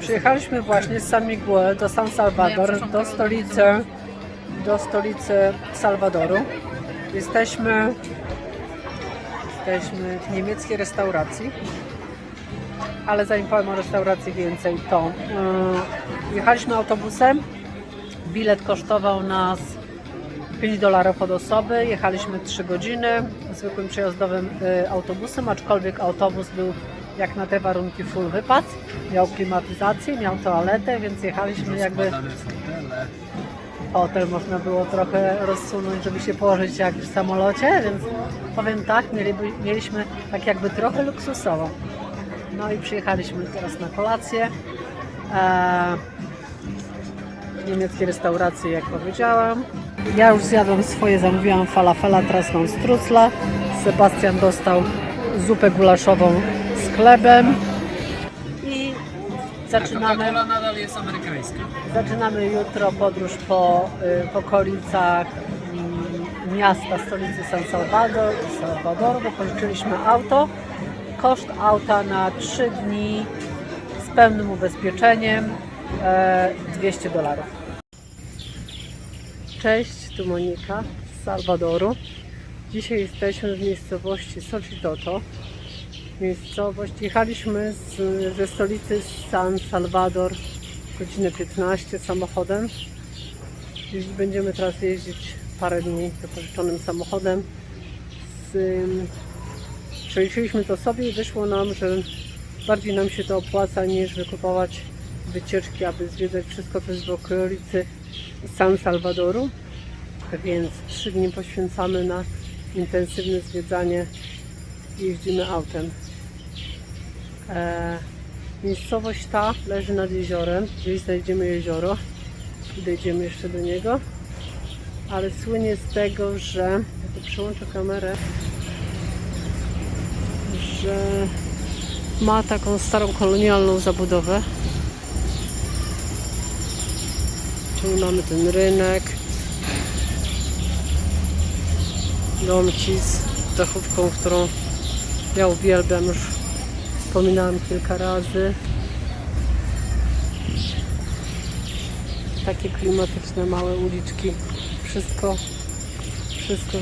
Przyjechaliśmy właśnie z San Miguel do San Salvador, do stolicy, do stolicy Salwadoru. Jesteśmy, jesteśmy w niemieckiej restauracji, ale zanim powiem o restauracji więcej, to yy, jechaliśmy autobusem. Bilet kosztował nas 5 dolarów od osoby. Jechaliśmy 3 godziny zwykłym przejazdowym y, autobusem, aczkolwiek autobus był jak na te warunki full wypad. Miał klimatyzację, miał toaletę, więc jechaliśmy jakby hotel można było trochę rozsunąć, żeby się położyć jak w samolocie, więc powiem tak, mieliby, mieliśmy tak jakby trochę luksusowo. No i przyjechaliśmy teraz na kolację. Eee, w niemieckiej restauracji, jak powiedziałam. Ja już zjadłam swoje, zamówiłam falafela, teraz mam strucla. Sebastian dostał zupę gulaszową chlebem. I zaczynamy, Coca-Cola nadal jest amerykańska. zaczynamy jutro podróż po y, w okolicach mm, miasta, stolicy San Salvador, Salwadoru, bo pożyczyliśmy auto. Koszt auta na 3 dni z pełnym ubezpieczeniem e, 200 dolarów. Cześć, tu Monika z Salwadoru. Dzisiaj jesteśmy w miejscowości Sochitoto. Miejscowość, jechaliśmy z, ze stolicy San Salvador godzinę 15 samochodem. Jeździ- Będziemy teraz jeździć parę dni wypożyczonym samochodem. Z, przeliczyliśmy to sobie i wyszło nam, że bardziej nam się to opłaca niż wykupować wycieczki, aby zwiedzać wszystko, co jest w okolicy San Salwadoru. Więc trzy dni poświęcamy na intensywne zwiedzanie i jeździmy autem. E, miejscowość ta leży nad jeziorem. Gdzieś znajdziemy jezioro i dojdziemy jeszcze do niego. Ale słynie z tego, że ja tu przełączę kamerę, że ma taką starą kolonialną zabudowę. Czyli mamy ten rynek, domci z dachówką, którą ja uwielbiam, już wspominałam kilka razy. Takie klimatyczne małe uliczki. Wszystko, wszystko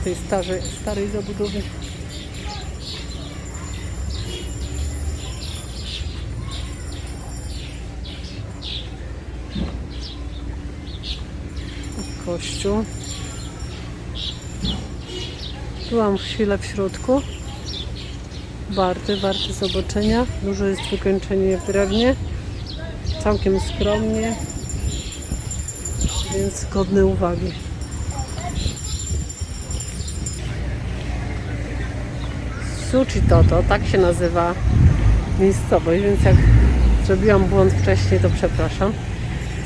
w tej starej, starej zabudowie. Kościół. Byłam chwilę w środku. Warty, warty zobaczenia. Dużo jest wykończenie w drewnie. Całkiem skromnie. Więc godny uwagi. Suchitoto, tak się nazywa miejscowość, więc jak zrobiłam błąd wcześniej, to przepraszam.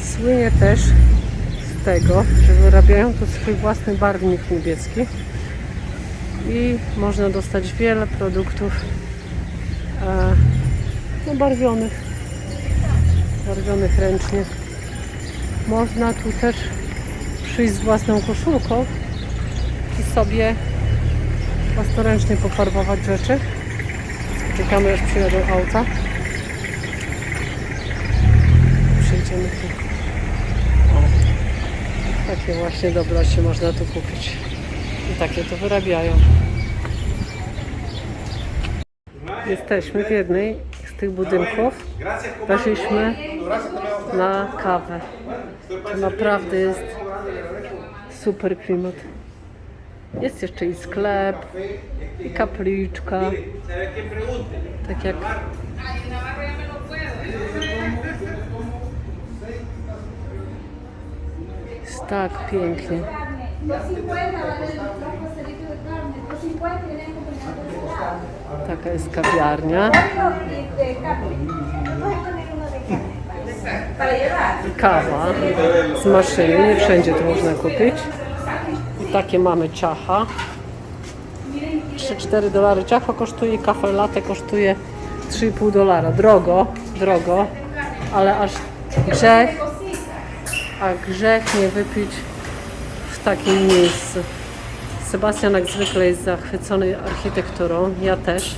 Słynie też z tego, że wyrabiają tu swój własny barwnik niebieski i można dostać wiele produktów e, no, barwionych, barwionych ręcznie. Można tu też przyjść z własną koszulką i sobie własnoręcznie pofarbować rzeczy. Czekamy aż przyjadą auta. Przyjdziemy tu. O, takie właśnie dobroci można tu kupić. I takie to wyrabiają. Jesteśmy w jednej z tych budynków. Weszliśmy na kawę. To naprawdę jest super klimat. Jest jeszcze i sklep, i kapliczka. Tak jak jest tak pięknie. 250 vale el dos pastelitos de carne, 250 vienen acompañados de pescado. Taka jest kawiarnia. Y kawa z maszyny. Nie wszędzie to można kupić. I takie mamy ciacha. 3-4 dolary ciacho kosztuje, kafe latte kosztuje 3,5 dolara. Drogo, drogo, ale aż grzech, a grzech nie wypić w takim miejscu. Sebastian jak zwykle jest zachwycony architekturą, ja też,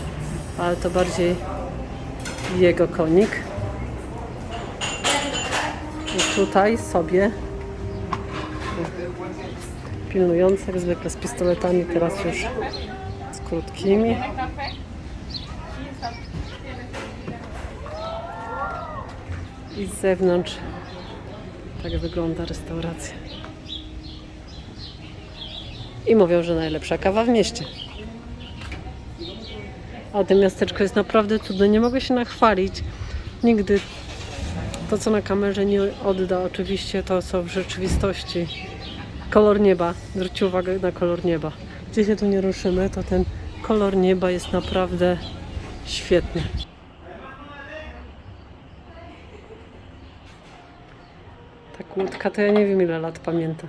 ale to bardziej jego konik. I tutaj sobie pilnujący jak zwykle z pistoletami, teraz już z krótkimi. I z zewnątrz tak wygląda restauracja. I mówią, że najlepsza kawa w mieście. A to miasteczko jest naprawdę cudne. Nie mogę się nachwalić. Nigdy to, co na kamerze nie odda, oczywiście to, co w rzeczywistości. Kolor nieba. Zwróćcie uwagę na kolor nieba. Gdzie się tu nie ruszymy, to ten kolor nieba jest naprawdę świetny. Ta kłódka to ja nie wiem ile lat pamięta.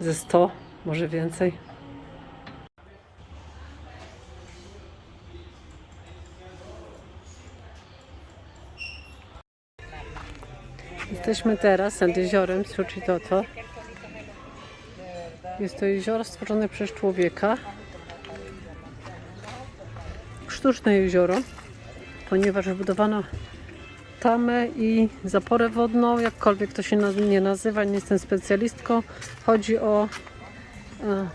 Ze 100, może więcej. Jesteśmy teraz nad jeziorem Suchitoto. Jest to jezioro stworzone przez człowieka. Sztuczne jezioro, ponieważ wybudowano tamę i zaporę wodną, jakkolwiek to się nie nazywa, nie jestem specjalistką. Chodzi o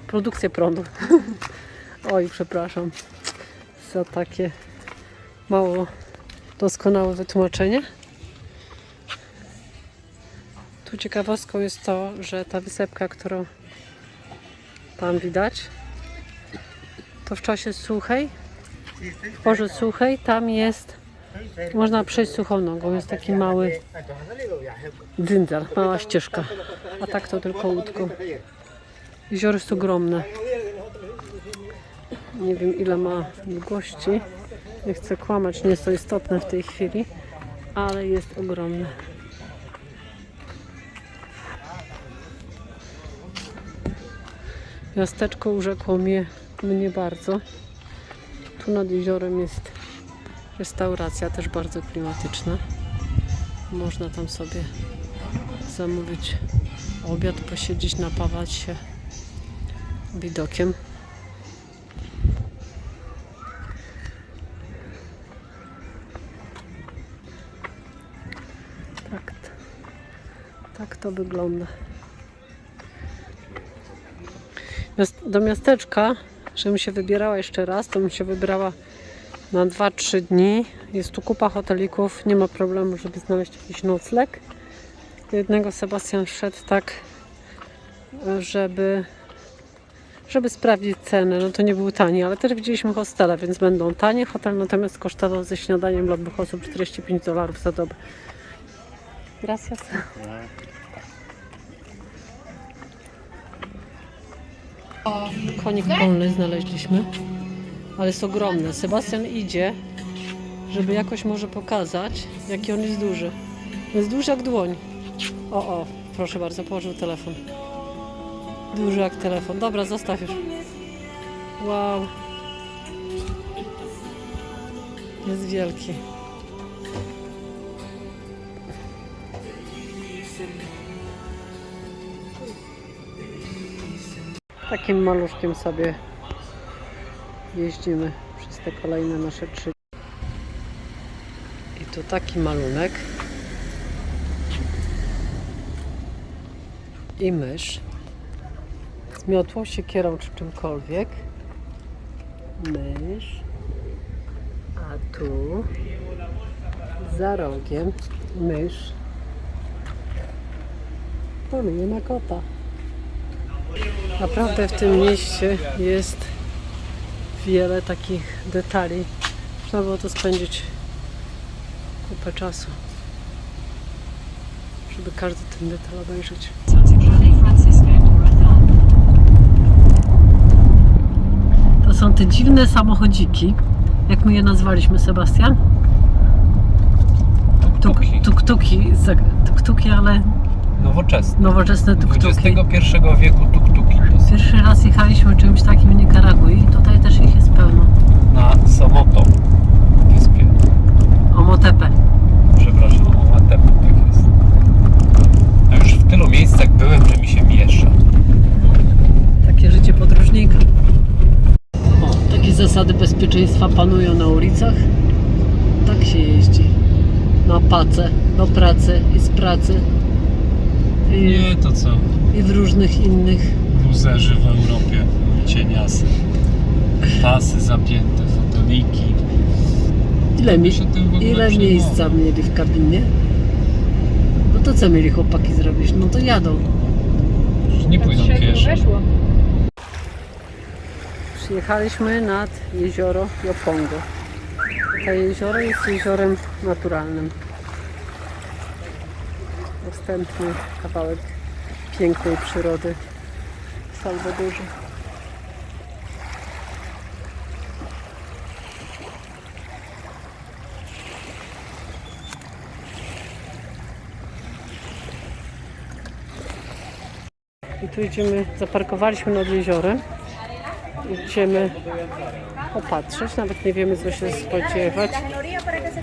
produkcję prądu. Oj, przepraszam za takie mało doskonałe wytłumaczenie. Tu ciekawostką jest to, że ta wysepka, którą tam widać, to w czasie suchej, w porze suchej, tam jest, można przejść suchą nogą, jest taki mały dzyndzel, mała ścieżka, a tak to tylko łódką. Jezioro jest ogromne. Nie wiem ile ma długości, nie chcę kłamać, nie jest to istotne w tej chwili, ale jest ogromne. Miasteczko urzekło mnie, mnie bardzo. Tu nad jeziorem jest restauracja, też bardzo klimatyczna. Można tam sobie zamówić obiad, posiedzieć, napawać się widokiem. Tak, tak to wygląda. Do miasteczka, żebym się wybierała jeszcze raz, to bym się wybrała na 2-3 dni. Jest tu kupa hotelików, nie ma problemu, żeby znaleźć jakiś nocleg. Jednego Sebastian wszedł tak, żeby, żeby sprawdzić cenę. No to nie był tani, ale też widzieliśmy hostele, więc będą tanie. Hotel natomiast kosztował ze śniadaniem dla dwóch osób 45 dolarów za dobę. Gracias. Konik polny znaleźliśmy, ale jest ogromny. Sebastian idzie, żeby jakoś może pokazać, jaki on jest duży. Jest duży jak dłoń. O, o, proszę bardzo, położył telefon. Duży jak telefon. Dobra, zostaw już. Wow. Jest wielki. Takim maluszkiem sobie jeździmy przez te kolejne nasze trzy. I tu taki malunek. I mysz. Z miotłą, siekierą czy czymkolwiek. Mysz. A tu za rogiem mysz poluje na kota. Naprawdę w tym mieście jest wiele takich detali. Można było to spędzić kupę czasu, żeby każdy ten detal obejrzeć. To są te dziwne samochodziki. Jak my je nazwaliśmy, Sebastian? Tuk, Tuktuki. tuktuki, ale Nowoczesne. nowoczesne tuktuki. XXI wieku tuktuki. Pierwszy raz jechaliśmy czymś takim w Nikaragui i tutaj też ich jest pełno. Na Somoto wyspie. Omotepe. Przepraszam, o Matep, tak jest. A już w tylu miejscach byłem, że mi się miesza. Takie życie podróżnika. Zasady bezpieczeństwa panują na ulicach. Tak się jeździ. na pacę, do pracy i z pracy. I, Nie, to co? i w różnych innych. Luzerzy w Europie, cieniasy. Pasy zapięte, fotoliki. Ile, mi, ile miejsca mieli w kabinie? No to co mieli chłopaki zrobić? No to jadą. Już nie pójdą pieszo. Przyjechaliśmy nad jezioro Jopongo. To jezioro jest jeziorem naturalnym. Następny kawałek pięknej przyrody w Salwadorze. I tu idziemy, zaparkowaliśmy nad jeziorem. Idziemy popatrzeć, nawet nie wiemy co się spodziewać.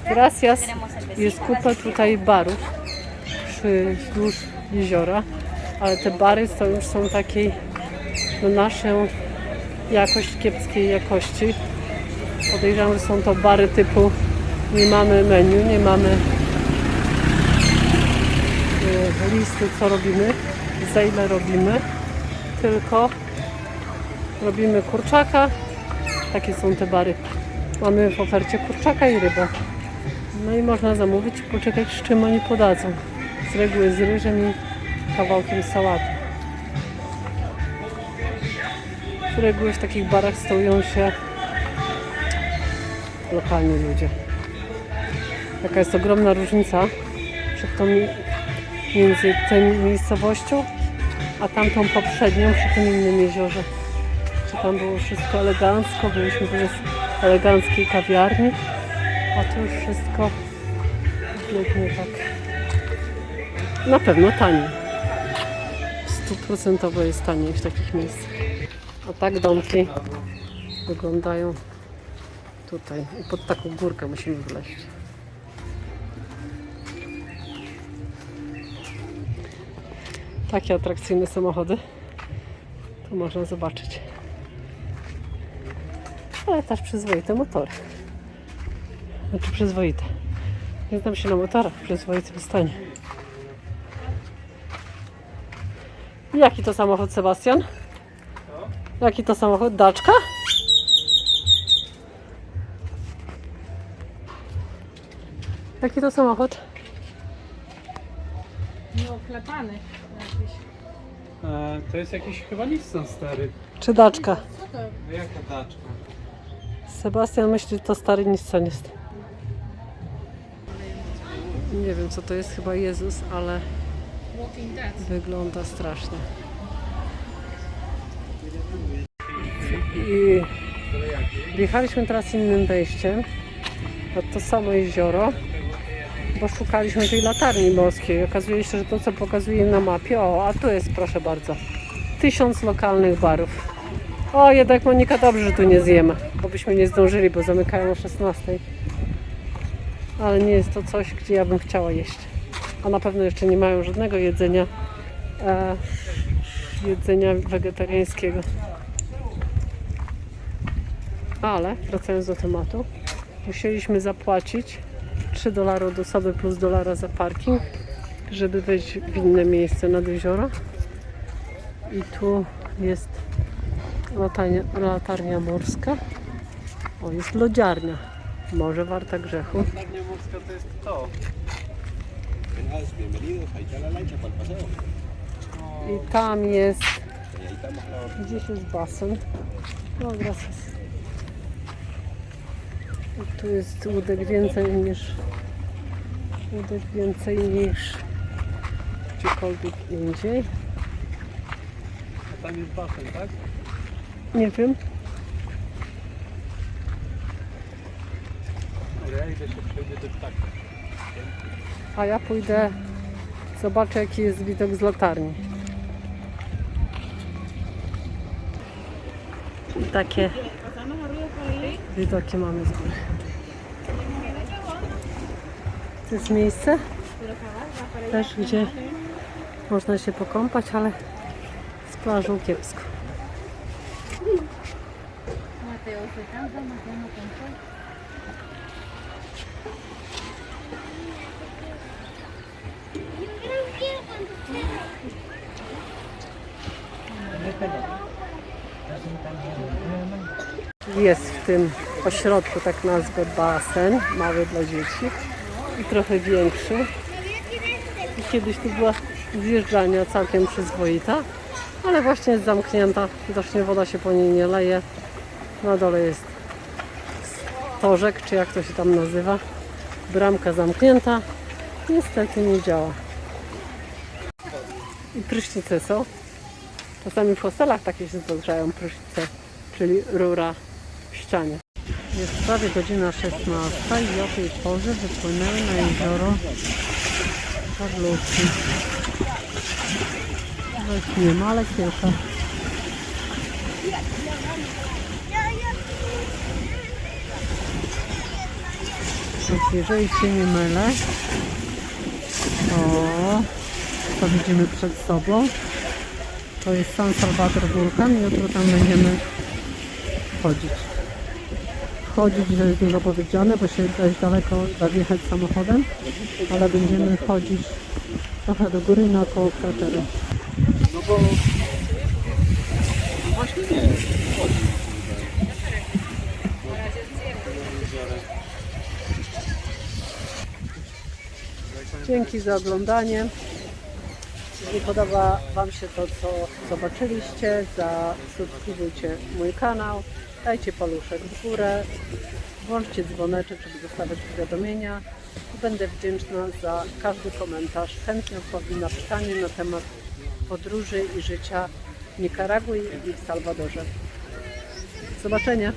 Gracias. Jest kupę tutaj barów przy, wzdłuż jeziora, ale te bary to już są takiej no naszą jakość kiepskiej jakości. Podejrzewam, że są to bary typu nie mamy menu, nie mamy e, listy co robimy, za ile robimy, tylko robimy kurczaka. Takie są te bary. Mamy w ofercie kurczaka i rybę. No i można zamówić i poczekać z czym oni podadzą. Z reguły z ryżem i kawałkiem sałaty. Z reguły w takich barach stołują się lokalni ludzie. Taka jest ogromna różnica przed tą, między tą miejscowością a tamtą poprzednią przy tym innym jeziorze. Tam było wszystko elegancko, byliśmy w eleganckiej kawiarni, a tu już wszystko biegnie tak. Na pewno taniej. Stuprocentowo jest taniej w takich miejscach. A tak domki wyglądają tutaj. I pod taką górkę musimy wleźć. Takie atrakcyjne samochody. Tu można zobaczyć. Ale też przyzwoite motory. Znaczy przyzwoite. Nie znam się na motorach w przyzwoitym stanie. Jaki to samochód, Sebastian? Jaki to samochód? Daczka? Jaki to samochód? Nieoklepany jakiś. E, to jest jakiś chyba Nissan stary. Czy Daczka? No jaka taczka? Sebastian myśli, że to stary Nissan jest. Nie wiem co to jest, chyba Jezus, ale wygląda strasznie. I wjechaliśmy teraz innym wejściem na to samo jezioro, bo szukaliśmy tej latarni morskiej. Okazuje się, że to co pokazuje na mapie, o, a tu jest proszę bardzo, tysiąc lokalnych barów. O, jednak Monika, dobrze, że tu nie zjemy, bo byśmy nie zdążyli, bo zamykają o 16. Ale nie jest to coś, gdzie ja bym chciała jeść. A na pewno jeszcze nie mają żadnego jedzenia, e, jedzenia wegetariańskiego. Ale, wracając do tematu, musieliśmy zapłacić 3 dolary od osoby plus dolara za parking, żeby wejść w inne miejsce nad jezioro. I tu jest latarnia, latarnia morska. O, jest lodziarnia. Może warta grzechu. Latarnia morska to jest to. I tam jest, gdzieś jest basen. No, gracias. I tu jest łódek więcej niż, łódek więcej niż gdziekolwiek indziej. A tam jest basen, tak? Nie wiem, a ja pójdę, zobaczę jaki jest widok z latarni. I takie widoki mamy z góry. To jest miejsce też, gdzie można się pokąpać, ale z plażą kiepsko no. Jest w tym ośrodku tak nazwę basen, mały dla dzieci i trochę większy. I kiedyś tu była zjeżdżalnia całkiem przyzwoita, ale właśnie jest zamknięta, widocznie woda się po niej nie leje. Na dole jest torzek, czy jak to się tam nazywa. Bramka zamknięta, niestety nie działa. I prysznice są. Czasami w hostelach takie się zdarzają prysznice, czyli rura w ścianie. Jest prawie godzina 16 i o tej porze wypłynęły na jezioro Karluski. Weź nie ma, ale kilka. Więc jeżeli się nie mylę, o, to widzimy przed sobą. To jest San Salvador Wulkan i jutro tam będziemy chodzić. Chodzić to jest dużo powiedziane, bo się dość daleko da wjechać samochodem, ale będziemy chodzić trochę do góry i naokoło krateru. No bo... Dzięki za oglądanie. Jeżeli podoba Wam się to, co zobaczyliście, zasubskrybujcie mój kanał, dajcie paluszek w górę, włączcie dzwoneczek, żeby dostawać powiadomienia. Będę wdzięczna za każdy komentarz. Chętnie odpowiem na pytanie na temat podróży i życia w Nikaragui i w Salwadorze. Do zobaczenia!